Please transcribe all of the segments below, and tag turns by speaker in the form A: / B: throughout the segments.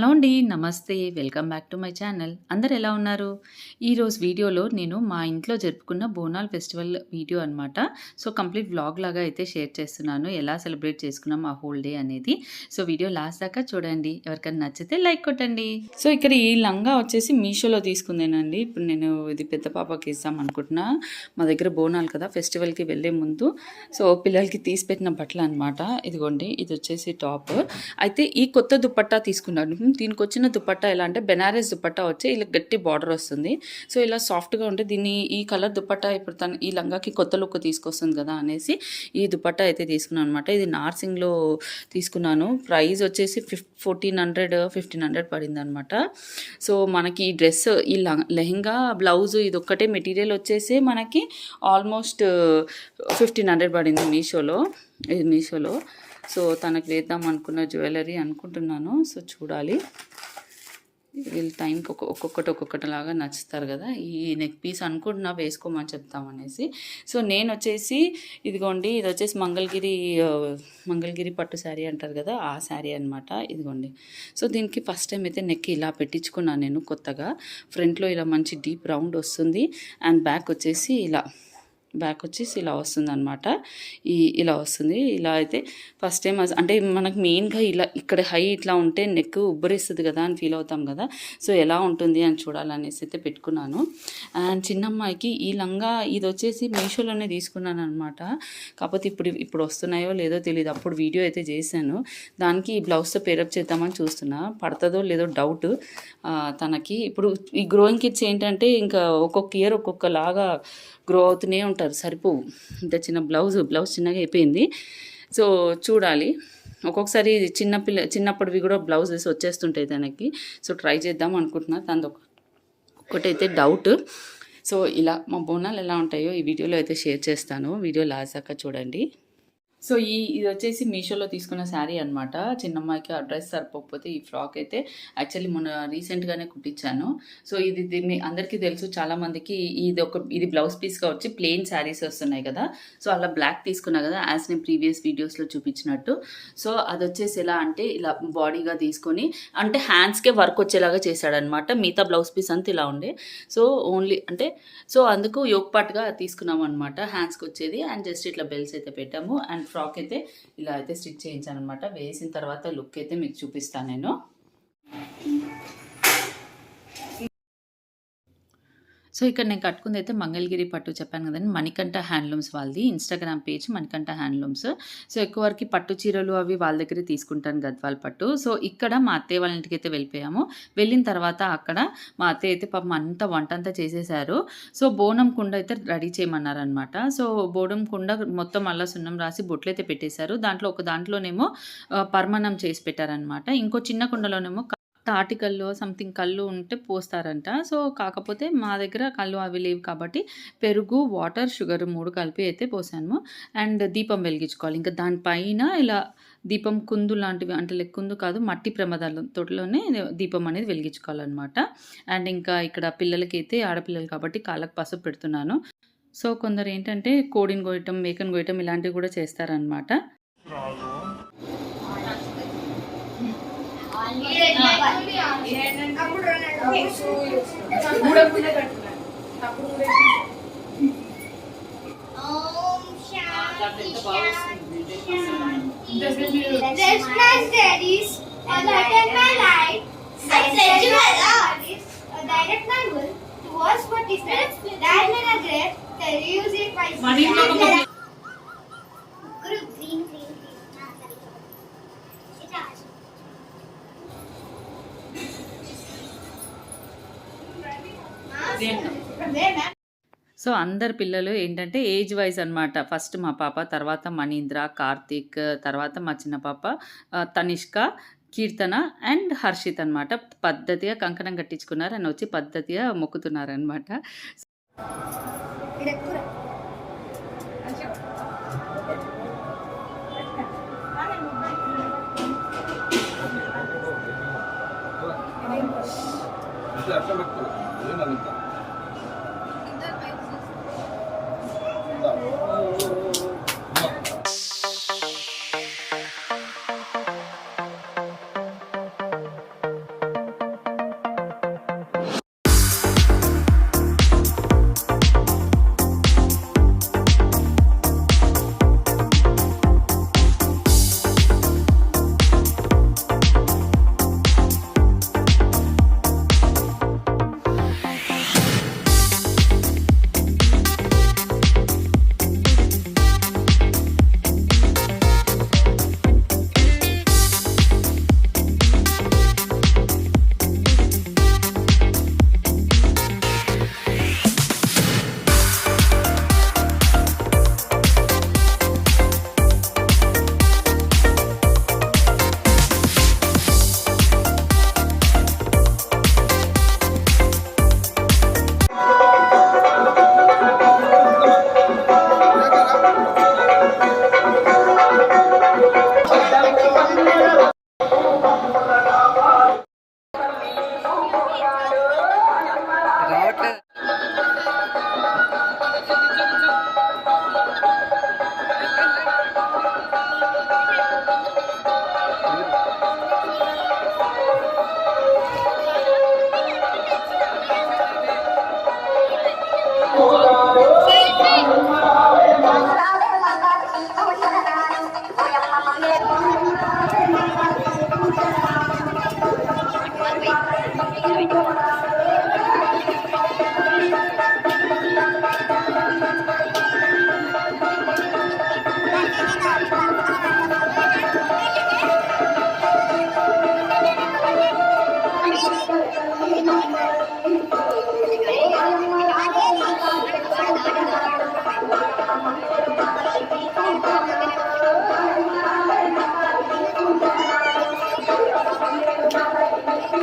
A: Hello అండి నమస్తే welcome back to my channel. అందరు ఎలా ఉన్నారు? ఈరోజు వీడియోలో నేను మా ఇంట్లో జరుపుకున్న బోనాల్ ఫెస్టివల్ వీడియో అనమాట సో కంప్లీట్ వ్లాగ్ లాగా అయితే షేర్ చేస్తున్నాను. ఎలా సెలబ్రేట్ చేసుకున్నాం ఆ హోల్ డే అనేది. సో వీడియో లాస్ట్ దాకా చూడండి. ఎవరికైనా నచ్చితే లైక్ కొట్టండి. సో ఇక్కడ ఈ లంగా వచ్చేసి మీషోలో తీసుకుందేనండి ఇప్పుడు నేను ఇది పెద్ద పాపకి ఇస్తాం అనుకుంటున్నా. మా దగ్గర బోనాలు కదా ఫెస్టివల్కి వెళ్ళే ముందు. సో పిల్లలకి తీసి పెట్టిన బట్టలు అనమాట ఇదిగోండి ఇది వచ్చేసి టాప్. అయితే ఈ కొత్త దుప్పట్టా తీసుకున్నాను. దీనికి వచ్చిన దుపట్టా ఎలా అంటే బెనారస్ దుపట్టా వచ్చి ఇలా గట్టి బార్డర్ వస్తుంది. సో ఇలా సాఫ్ట్గా ఉంటే దీన్ని ఈ కలర్ దుపట్టా ఇప్పుడు తను ఈ లంగాకి కొత్త లుక్ తీసుకొస్తుంది కదా అనేసి ఈ దుపట్టా అయితే తీసుకున్నాను అనమాట ఇది నార్సింగ్లో తీసుకున్నాను. ప్రైస్ వచ్చేసి fif fourteen hundred fifteen hundred పడింది అనమాట సో మనకి ఈ డ్రెస్ ఈ లెహెంగా లెహంగా బ్లౌజ్ ఇది ఒక్కటే మెటీరియల్ వచ్చేసి మనకి ఆల్మోస్ట్ ఫిఫ్టీన్ హండ్రెడ్ పడింది మీషోలో. ఇది మీషోలో. సో తనకు వేద్దాం అనుకున్న జ్యువెలరీ అనుకుంటున్నాను. సో చూడాలి. వీళ్ళు టైంకి ఒక్కొక్క ఒక్కొక్కటి ఒక్కొక్కటి లాగా నచ్చుతారు కదా. ఈ నెక్ పీస్ అనుకుంటున్నా వేసుకోమని చెప్తామనేసి సో నేను వచ్చేసి ఇదిగోండి ఇది వచ్చేసి మంగళగిరి మంగళగిరి పట్టు శారీ అంటారు కదా ఆ శారీ అనమాట ఇదిగోండి. సో దీనికి ఫస్ట్ టైం అయితే నెక్ ఇలా పెట్టించుకున్నాను నేను కొత్తగా. ఫ్రంట్లో ఇలా మంచి డీప్ రౌండ్ వస్తుంది. అండ్ బ్యాక్ వచ్చేసి ఇలా బ్యాక్ వచ్చేసి ఇలా వస్తుంది అనమాట ఈ ఇలా వస్తుంది. ఇలా అయితే ఫస్ట్ టైం అంటే మనకు మెయిన్గా ఇలా ఇక్కడ హై ఇట్లా ఉంటే నెక్ ఉబ్బరిస్తుంది కదా అని ఫీల్ అవుతాం కదా. సో ఎలా ఉంటుంది అని చూడాలనేసి అయితే పెట్టుకున్నాను. అండ్ చిన్నమ్మాయికి ఈ లంగా ఇది వచ్చేసి మీషోలోనే తీసుకున్నాను అనమాట కాకపోతే ఇప్పుడు ఇప్పుడు వస్తున్నాయో లేదో తెలియదు అప్పుడు వీడియో అయితే చేశాను. దానికి ఈ బ్లౌజ్తో పేరప్ చేద్దామని చూస్తున్నా. పడుతుందో లేదో డౌట్. తనకి ఇప్పుడు ఈ గ్రోయింగ్ కిడ్స్ ఏంటంటే ఇంకా ఒక్కొక్క ఇయర్ ఒక్కొక్కలాగా గ్రో అవుతూనే ఉంటారు సరిపోవు. ఇంత చిన్న బ్లౌజ్ బ్లౌజ్ చిన్నగా అయిపోయింది. సో చూడాలి. ఒక్కొక్కసారి చిన్న పిల్ల చిన్నప్పటివి కూడా బ్లౌజెస్ వచ్చేస్తుంటాయి తనకి. సో ట్రై చేద్దాం అనుకుంటున్నా. తనది ఒక ఒకటైతే డౌట్. సో ఇలా మా బోనాలు ఎలా ఉంటాయో ఈ వీడియోలో అయితే షేర్ చేస్తాను. వీడియో లాస్ట్ దాకా చూడండి. సో ఈ ఇది వచ్చేసి మీషోలో తీసుకున్న శారీ అనమాట చిన్నమ్మాయికి ఆ డ్రెస్ సరిపోకపోతే ఈ ఫ్రాక్ అయితే యాక్చువల్లీ మొన్న రీసెంట్గానే కుట్టించాను. సో ఇది దీన్ని అందరికీ తెలుసు చాలామందికి ఇది ఒక ఇది బ్లౌజ్ పీస్గా వచ్చి ప్లెయిన్ శారీస్ వస్తున్నాయి కదా. సో అలా బ్లాక్ తీసుకున్నా కదా యాజ్ నేను ప్రీవియస్ వీడియోస్లో చూపించినట్టు. సో అది వచ్చేసి ఎలా అంటే ఇలా బాడీగా తీసుకొని అంటే హ్యాండ్స్కే వర్క్ వచ్చేలాగా చేశాడనమాట మిగతా బ్లౌజ్ పీస్ అంతా ఇలా ఉండే. సో ఓన్లీ అంటే సో అందుకు యోగపాటుగా పార్ట్గా తీసుకున్నాం అనమాట హ్యాండ్స్కి వచ్చేది అండ్ జస్ట్ ఇట్లా బెల్స్ అయితే పెట్టాము అండ్ ఫ్రాక్ అయితే ఇలా అయితే స్టిచ్ చేయించాను అనమాట వేసిన తర్వాత లుక్ అయితే మీకు చూపిస్తాను నేను. సో ఇక్కడ నేను కట్టుకుంది అయితే మంగళగిరి పట్టు చెప్పాను కదండి. మణికంఠ హ్యాండ్లూమ్స్ వాళ్ళది. Instagram page Manikanta handlooms. So ఎక్కువ వరకు పట్టు చీరలు అవి వాళ్ళ దగ్గరే తీసుకుంటాను గద్వాల పట్టు. సో ఇక్కడ మా అత్తయ్య వాళ్ళ ఇంటికి అయితే వెళ్ళిపోయాము. వెళ్ళిన తర్వాత అక్కడ మా అత్తయ్య అయితే పాపం అంతా వంట అంతా చేసేసారు సో బోనం కుండ అయితే రెడీ చేయమన్నారనమాట సో బోనం కుండ మొత్తం అలా సున్నం రాసి బొట్లు అయితే పెట్టేశారు. దాంట్లో ఒక దాంట్లోనేమో ఆ, చేసి పెట్టారనమాట ఇంకో చిన్న కుండలోనేమో తాటి కళ్ళు సంథింగ్ కళ్ళు ఉంటే పోస్తారంట. సో కాకపోతే మా దగ్గర కళ్ళు అవి లేవు కాబట్టి పెరుగు వాటర్ షుగర్ మూడు కలిపి అయితే పోసాము అండ్ దీపం వెలిగించుకోవాలి. ఇంకా దానిపైన ఇలా దీపం కుందు లాంటివి అంటే లెక్క కుందు కాదు మట్టి ప్రమాదాల తోటలోనే దీపం అనేది వెలిగించుకోవాలన్నమాట. అండ్ ఇంకా ఇక్కడ పిల్లలకైతే ఆడపిల్లలు కాబట్టి కాళ్ళకు పసుపు పెడుతున్నాను. సో కొందరు ఏంటంటే కోడిని కోయటం మేకను కోయటం ఇలాంటివి కూడా చేస్తారనమాట
B: There's my daddies, a light and my light. I said you a direct manual towards what is that? That made a great. The use it
A: so అందరు పిల్లలు ఏంటంటే ఏజ్ వైజ్ అనమాట ఫస్ట్ మా పాప తర్వాత మణీంద్ర కార్తీక్ తర్వాత మా చిన్న పాప తనిష్క కీర్తన అండ్ హర్షిత్ అనమాట పద్ధతిగా కంకణం కట్టించుకున్నారు అని వచ్చి పద్ధతిగా మొక్కుతున్నారు అనమాట
C: ಇದು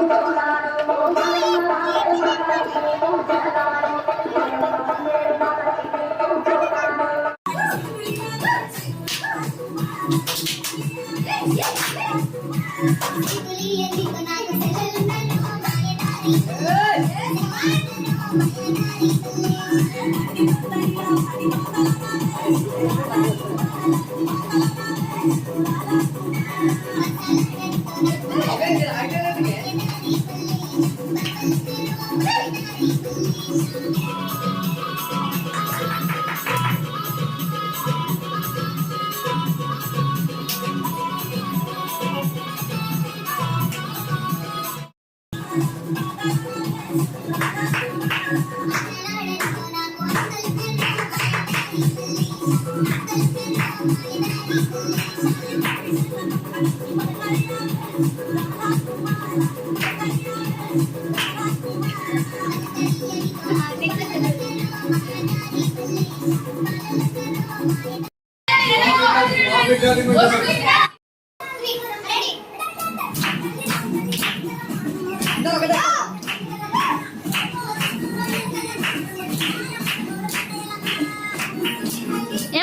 D: Obrigado.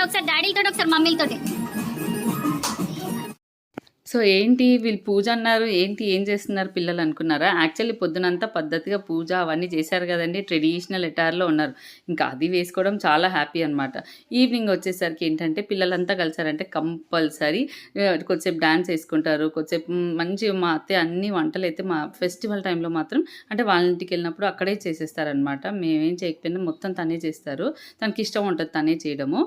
D: ఒకసారి డాడీలతో ఒకసారి మమ్మీలతోటి.
A: సో ఏంటి వీళ్ళు పూజ అన్నారు ఏంటి ఏం చేస్తున్నారు పిల్లలు అనుకున్నారా? యాక్చువల్లీ పొద్దునంతా పద్ధతిగా పూజ అవన్నీ చేశారు కదండి ట్రెడిషనల్ ఎటార్లో ఉన్నారు. ఇంకా అది వేసుకోవడం చాలా హ్యాపీ అనమాట ఈవినింగ్ వచ్చేసరికి ఏంటంటే పిల్లలంతా కలిసారంటే కంపల్సరీ కొద్దిసేపు డ్యాన్స్ వేసుకుంటారు కొద్దిసేపు మంచి మా అత్తే అన్ని వంటలు అయితే మా ఫెస్టివల్ టైంలో మాత్రం అంటే వాళ్ళ ఇంటికి వెళ్ళినప్పుడు అక్కడే చేసేస్తారనమాట మేమేం చేయకపోయినా మొత్తం తనే చేస్తారు. తనకి ఇష్టం ఉంటుంది తనే చేయడము.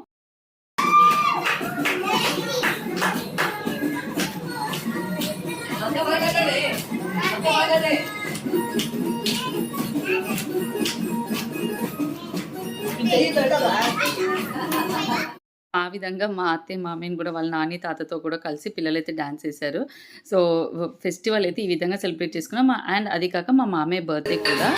A: ఆ విధంగా మా అత్తయ్య మామయ్యని కూడా వాళ్ళ నాని తాతతో కూడా కలిసి పిల్లలైతే డాన్స్ చేశారు సో ఫెస్టివల్ అయితే ఈ విధంగా సెలబ్రేట్ చేసుకున్నాం. మా అండ్ అది కాక మా మామయ్య బర్త్డే కూడా.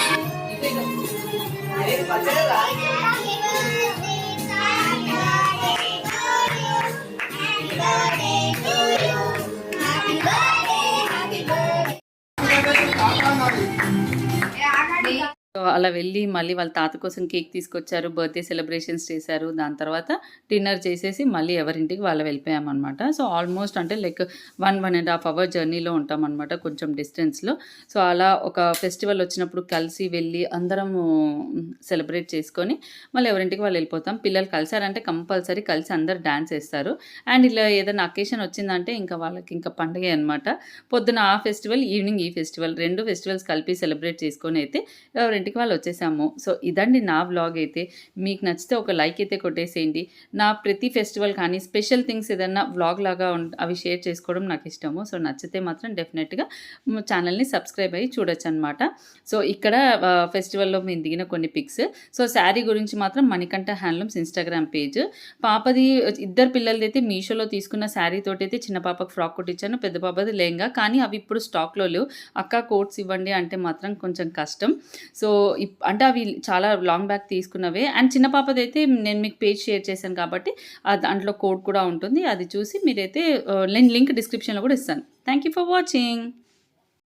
A: అలా వెళ్ళి మళ్ళీ వాళ్ళ తాత కోసం కేక్ తీసుకొచ్చారు బర్త్డే సెలబ్రేషన్స్ చేశారు. దాని తర్వాత డిన్నర్ చేసేసి మళ్ళీ ఎవరింటికి వాళ్ళు వెళ్ళిపోయామన్నమాట. సో ఆల్మోస్ట్ అంటే like one one and half hour జర్నీలో ఉంటామన్నమాట కొంచెం డిస్టెన్స్లో. సో అలా ఒక ఫెస్టివల్ వచ్చినప్పుడు కలిసి వెళ్ళి అందరము సెలబ్రేట్ చేసుకొని మళ్ళీ ఎవరింటికి వాళ్ళు వెళ్ళిపోతాం. పిల్లలు కలిసారంటే కంపల్సరీ కలిసి అందరు డ్యాన్స్ వేస్తారు. అండ్ ఇలా ఏదైనా అకేషన్ వచ్చిందంటే ఇంకా వాళ్ళకి ఇంకా పండుగ అనమాట పొద్దున ఆ ఫెస్టివల్ ఈవినింగ్ ఈ ఫెస్టివల్ రెండు ఫెస్టివల్స్ కలిపి సెలబ్రేట్ చేసుకొని అయితే ఎవరింటికి వాళ్ళు వచ్చేసాము. సో ఇదండి నా వ్లాగ్ అయితే. మీకు నచ్చితే ఒక లైక్ అయితే కొట్టేసేయండి. నా ప్రతి ఫెస్టివల్ కానీ స్పెషల్ థింగ్స్ ఏదన్నా వ్లాగ్ లాగా అవి షేర్ చేసుకోవడం నాకు ఇష్టము. సో నచ్చితే మాత్రం డెఫినెట్గా ఛానల్ని సబ్స్క్రైబ్ అయ్యి చూడొచ్చు అనమాట సో ఇక్కడ ఫెస్టివల్లో మేము దిగిన కొన్ని పిక్స్ సో శారీ గురించి మాత్రం మణికంఠ హ్యాండ్లూమ్స్ ఇన్స్టాగ్రామ్ పేజ్ పాపది ఇద్దరు పిల్లలది అయితే మీషోలో తీసుకున్న శారీ తోటి అయితే చిన్న పాపకు ఫ్రాక్ కొట్టించాను. పెద్ద పాపది లేంగా కానీ అవి ఇప్పుడు స్టాక్లో లేవు. అక్క కోట్స్ ఇవ్వండి అంటే మాత్రం కొంచెం కష్టం. సో అంటే అవి చాలా లాంగ్ బ్యాక్ తీసుకున్నవే. అండ్ చిన్న పాపది అయితే నేను మీకు పేజ్ షేర్ చేశాను కాబట్టి దాంట్లో కోడ్ కూడా ఉంటుంది. అది చూసి మీరైతే నేను లింక్ డిస్క్రిప్షన్లో కూడా ఇస్తాను. Thank you for watching.